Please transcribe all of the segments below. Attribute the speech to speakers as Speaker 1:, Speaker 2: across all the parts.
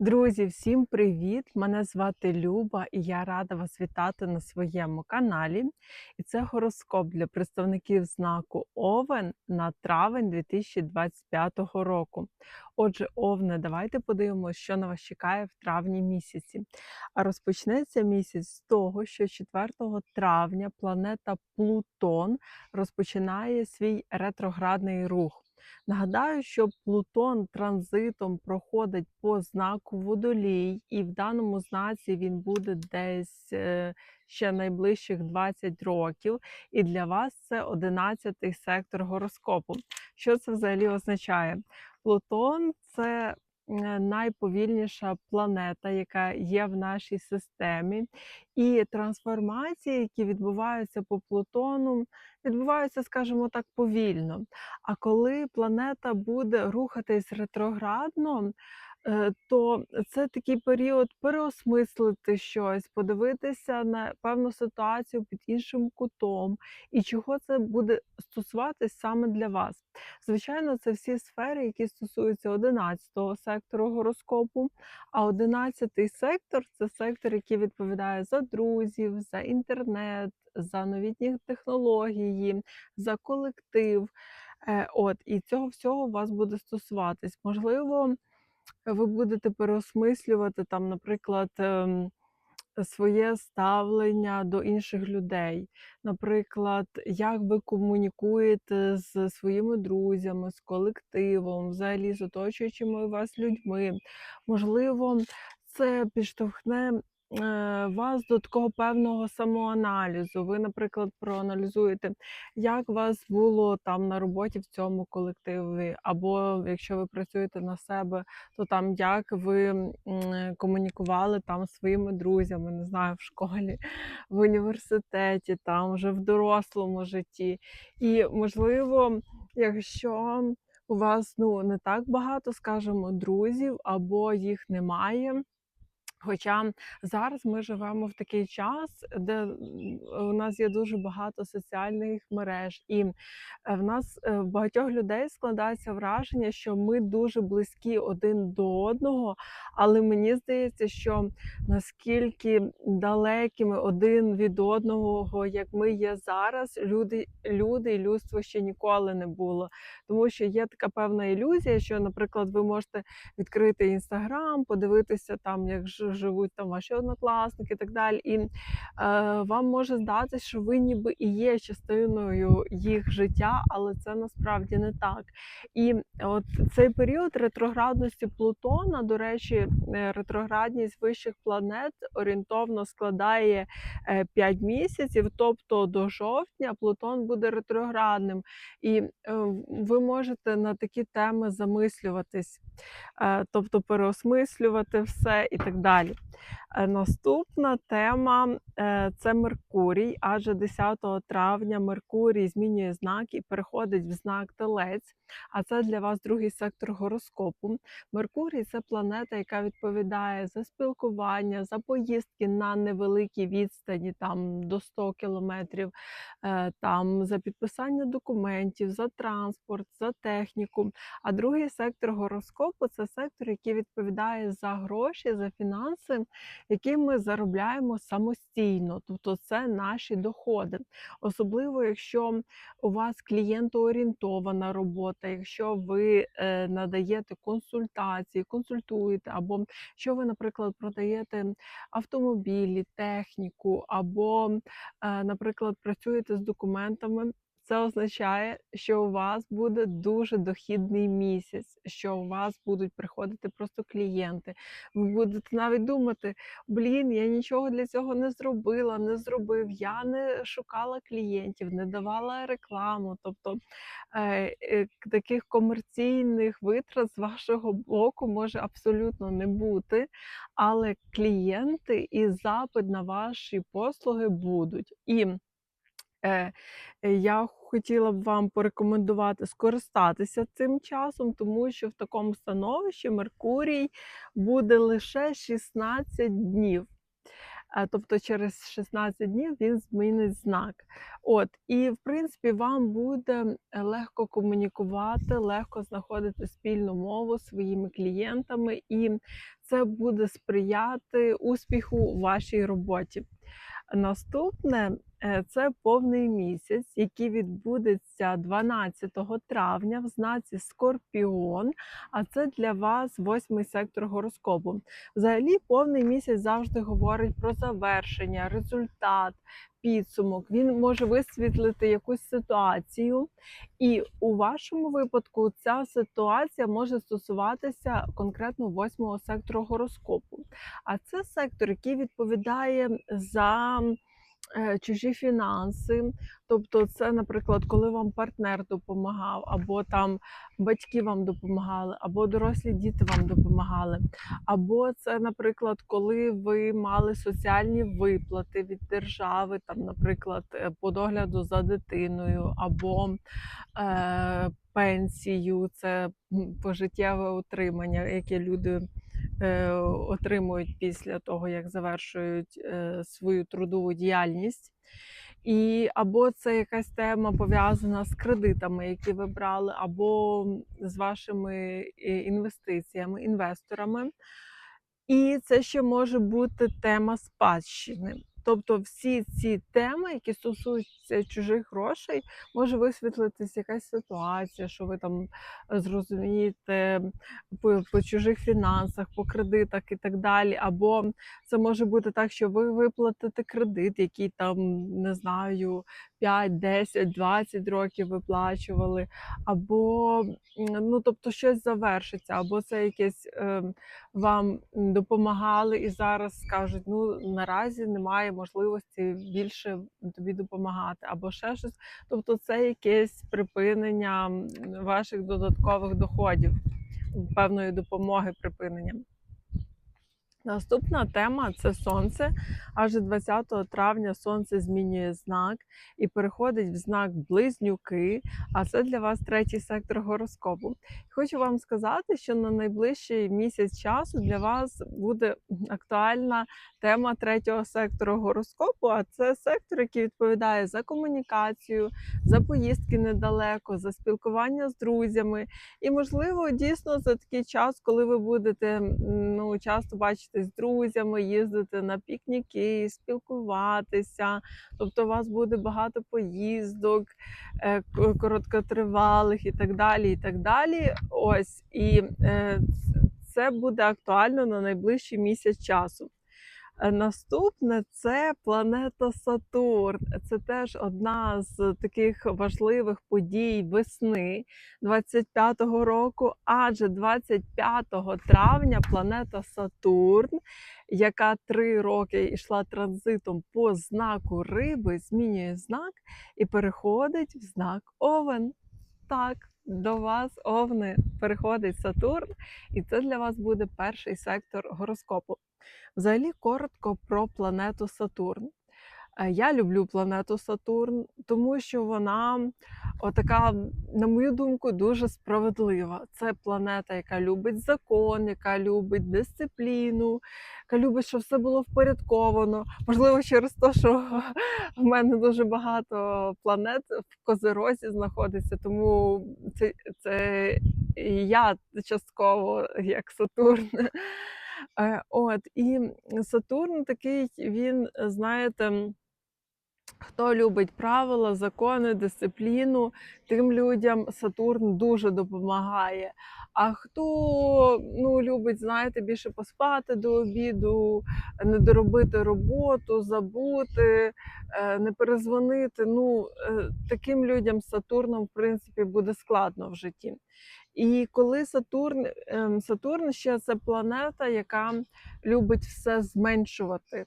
Speaker 1: Друзі, всім привіт! Мене звати Люба і я рада вас вітати на своєму каналі. І це гороскоп для представників знаку Овен на травень 2025 року. Отже, Овне, давайте подивимося, що на вас чекає в травні місяці. А розпочнеться місяць з того, що 4 травня планета Плутон розпочинає свій ретроградний рух. Нагадаю, що Плутон транзитом проходить по знаку Водолій, і в даному знаці він буде десь е, ще найближчих 20 років. І для вас це 11-й сектор гороскопу. Що це взагалі означає? Плутон це найповільніша планета, яка є в нашій системі, і трансформації, які відбуваються по Плутону, відбуваються, скажімо так, повільно. А коли планета буде рухатись ретроградно, е, то це такий період переосмислити щось, подивитися на певну ситуацію під іншим кутом, і чого це буде стосуватись саме для вас. Звичайно, це всі сфери, які стосуються 11-го сектору гороскопу. А 11-й сектор це сектор, який відповідає за друзів, за інтернет, за новітні технології, за колектив. Е, От, і цього всього вас буде стосуватись. Можливо, ви будете переосмислювати там, наприклад, ем, своє ставлення до інших людей. Наприклад, як ви комунікуєте з своїми друзями, з колективом, взагалі з оточуючими вас людьми. Можливо, це підштовхне вас до такого певного самоаналізу. Ви, наприклад, проаналізуєте, як вас було там на роботі в цьому колективі, або якщо ви працюєте на себе, то там як ви комунікували там своїми друзями, не знаю, в школі, в університеті, там вже в дорослому житті. І можливо, якщо у вас ну не так багато, скажімо, друзів, або їх немає. Хоча зараз ми живемо в такий час, де у нас є дуже багато соціальних мереж, і е, в нас е, багатьох людей складається враження, що ми дуже близькі один до одного, але мені здається, що наскільки далекими один від одного, як ми є зараз, люди, люди і людство ще ніколи не було. Тому що є така певна ілюзія, що, наприклад, ви можете відкрити інстаграм, подивитися там, як ж- живуть там ваші однокласники і так далі. І е, вам може здатися, що ви ніби і є частиною їх життя, але це насправді не так. І от цей період ретроградності Плутона, до речі, е, ретроградність вищих планет орієнтовно складає 5 місяців, тобто до жовтня Плутон буде ретроградним. І е, ви можете на такі теми замислюватись, е, тобто переосмислювати все і так далі. Е, Наступна тема е, це Меркурій, адже 10 травня Меркурій змінює знак і переходить в знак Телець. А це для вас другий сектор гороскопу. Меркурій це планета, яка відповідає за спілкування, за поїздки на невеликій відстані, там до 100 кілометрів, е, там за підписання документів, за транспорт, за техніку. А другий сектор гороскопу це сектор, який відповідає за гроші, за фінанси, які ми заробляємо самостійно, тобто це наші доходи. Особливо, якщо у вас клієнтоорієнтована робота, якщо ви е, надаєте консультації, консультуєте, або що ви, наприклад, продаєте автомобілі, техніку, або, е, наприклад, працюєте з документами. Це означає, що у вас буде дуже дохідний місяць, що у вас будуть приходити просто клієнти. Ви будете навіть думати, блін, я нічого для цього не зробила, не зробив. Я не шукала клієнтів, не давала рекламу. Тобто е, е, таких комерційних витрат з вашого боку може абсолютно не бути, але клієнти і запит на ваші послуги будуть. І Е, я хотіла б вам порекомендувати скористатися цим часом, тому що в такому становищі Меркурій буде лише 16 днів. Е, тобто через 16 днів він змінить знак. От, і в принципі вам буде легко комунікувати, легко знаходити спільну мову своїми клієнтами, і це буде сприяти успіху у вашій роботі. Наступне це повний місяць, який відбудеться 12 травня в знаці Скорпіон. А це для вас восьмий сектор гороскопу. Взагалі, повний місяць завжди говорить про завершення, результат, підсумок. Він може висвітлити якусь ситуацію, і у вашому випадку ця ситуація може стосуватися конкретно восьмого сектору гороскопу. А це сектор, який відповідає за е, чужі фінанси. Тобто, це, наприклад, коли вам партнер допомагав, або там батьки вам допомагали, або дорослі діти вам допомагали. Або це, наприклад, коли ви мали соціальні виплати від держави, там, наприклад, е, по догляду за дитиною, або е, пенсію, це пожиттєве утримання, яке люди е, отримують після того, як завершують е, свою трудову діяльність. І або це якась тема пов'язана з кредитами, які ви брали, або з вашими е, інвестиціями, інвесторами. І це ще може бути тема спадщини. Тобто всі ці теми, які стосуються чужих грошей, може висвітлитись якась ситуація, що ви там е, зрозумієте по, по чужих фінансах, по кредитах і так далі. Або це може бути так, що ви виплатите кредит, який там не знаю 5, 10, 20 років виплачували, або ну тобто щось завершиться, або це якесь е, вам допомагали і зараз скажуть, ну наразі немає можливості більше тобі допомагати, або ще щось. Тобто, це якесь припинення ваших додаткових доходів, певної допомоги припинення. Наступна тема це сонце. Аж 20 травня сонце змінює знак і переходить в знак близнюки. А це для вас третій сектор гороскопу. Хочу вам сказати, що на найближчий місяць часу для вас буде актуальна тема третього сектору гороскопу. А це сектор, який відповідає за комунікацію, за поїздки недалеко, за спілкування з друзями. І, можливо, дійсно за такий час, коли ви будете ну, часто бачитись з друзями, їздити на пікніки, спілкуватися. Тобто, у вас буде багато поїздок, е, короткотривалих і так далі. І так далі. Ось і е, це буде актуально на найближчий місяць часу. Е, Наступне це планета Сатурн. Це теж одна з таких важливих подій весни 25-го року, адже 25 травня планета Сатурн, яка три роки йшла транзитом по знаку риби, змінює знак і переходить в знак Овен. Так, до вас, Овни, переходить Сатурн, і це для вас буде перший сектор гороскопу. Взагалі коротко про планету Сатурн. Я люблю планету Сатурн, тому що вона отака, на мою думку, дуже справедлива. Це планета, яка любить закон, яка любить дисципліну, яка любить, щоб все було впорядковано. Можливо, через те, що в мене дуже багато планет в Козерозі знаходиться, тому це, це я частково як Сатурн. Е, От і Сатурн такий, він, знаєте, хто любить правила, закони, дисципліну, тим людям Сатурн дуже допомагає. А хто ну, любить, знаєте, більше поспати до обіду, не доробити роботу, забути, е, не перезвонити. Ну, е, таким людям Сатурном, в принципі, буде складно в житті. І коли Сатурн, ем, Сатурн ще це планета, яка любить все зменшувати.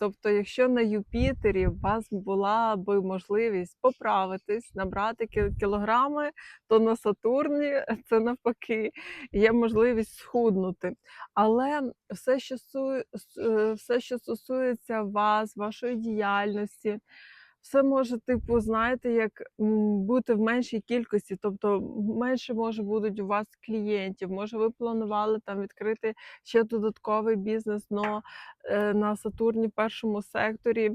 Speaker 1: Тобто, якщо на Юпітері у вас була би можливість поправитись, набрати кі- кілограми, то на Сатурні це навпаки є можливість схуднути. Але все, що, е, все, що стосується вас, вашої діяльності, все може, типу, знаєте, як бути в меншій кількості, тобто менше може будуть у вас клієнтів. Може, ви планували там відкрити ще додатковий бізнес, но е, на Сатурні першому секторі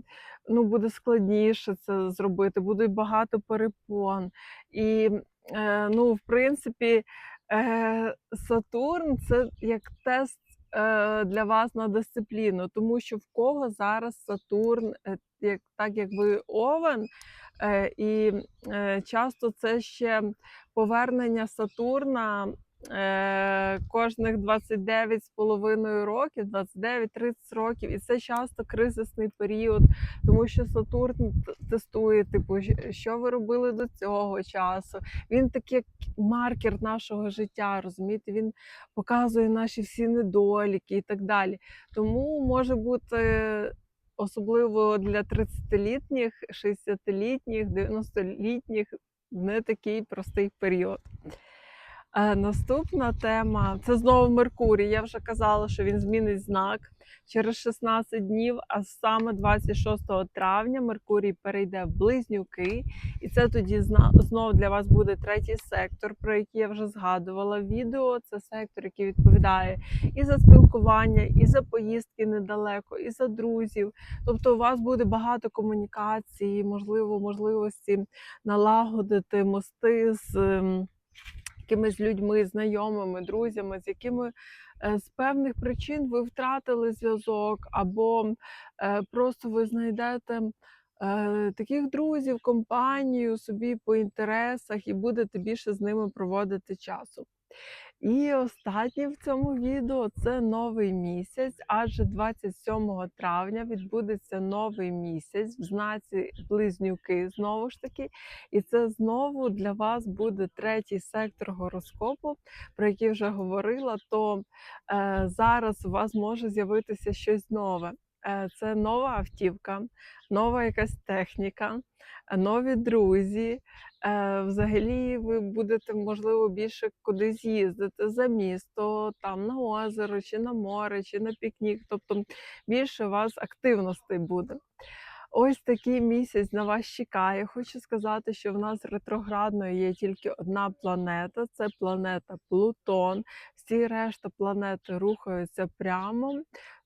Speaker 1: ну, буде складніше це зробити, буде багато перепон. І е, ну, в принципі, е, Сатурн це як тест. Е, Для вас на дисципліну, тому що в кого зараз Сатурн, е, як так як ви Овен, е, і часто це ще повернення Сатурна е, кожних 29,5 років, 29-30 років, і це часто кризисний період, тому що Сатурн тестує, типу, що ви робили до цього часу. Він такий маркер нашого життя, розумієте? Він показує наші всі недоліки і так далі. Тому може бути особливо для 30-літніх, 60-літніх, 90-літніх не такий простий період. Е, Наступна тема це знову Меркурій. Я вже казала, що він змінить знак через 16 днів, а саме 26 травня Меркурій перейде в близнюки, і це тоді зна- знов для вас буде третій сектор, про який я вже згадувала відео. Це сектор, який відповідає і за спілкування, і за поїздки недалеко, і за друзів. Тобто, у вас буде багато комунікації, можливо, можливості налагодити мости з. Якимись людьми, знайомими, друзями, з якими е, з певних причин ви втратили зв'язок, або е, просто ви знайдете е, таких друзів, компанію собі по інтересах і будете більше з ними проводити часу. І останнє в цьому відео це новий місяць, адже 27 травня відбудеться новий місяць в знаці близнюки знову ж таки. І це знову для вас буде третій сектор гороскопу, про який вже говорила. То е, зараз у вас може з'явитися щось нове. Е, це нова автівка, нова якась техніка, нові друзі. Е, взагалі, ви будете, можливо, більше кудись їздити за місто, там на озеро, чи на море, чи на пікнік. Тобто більше у вас активностей буде. Ось такий місяць на вас чекає. Хочу сказати, що в нас ретроградною є тільки одна планета це планета Плутон. Всі решта планети рухаються прямо.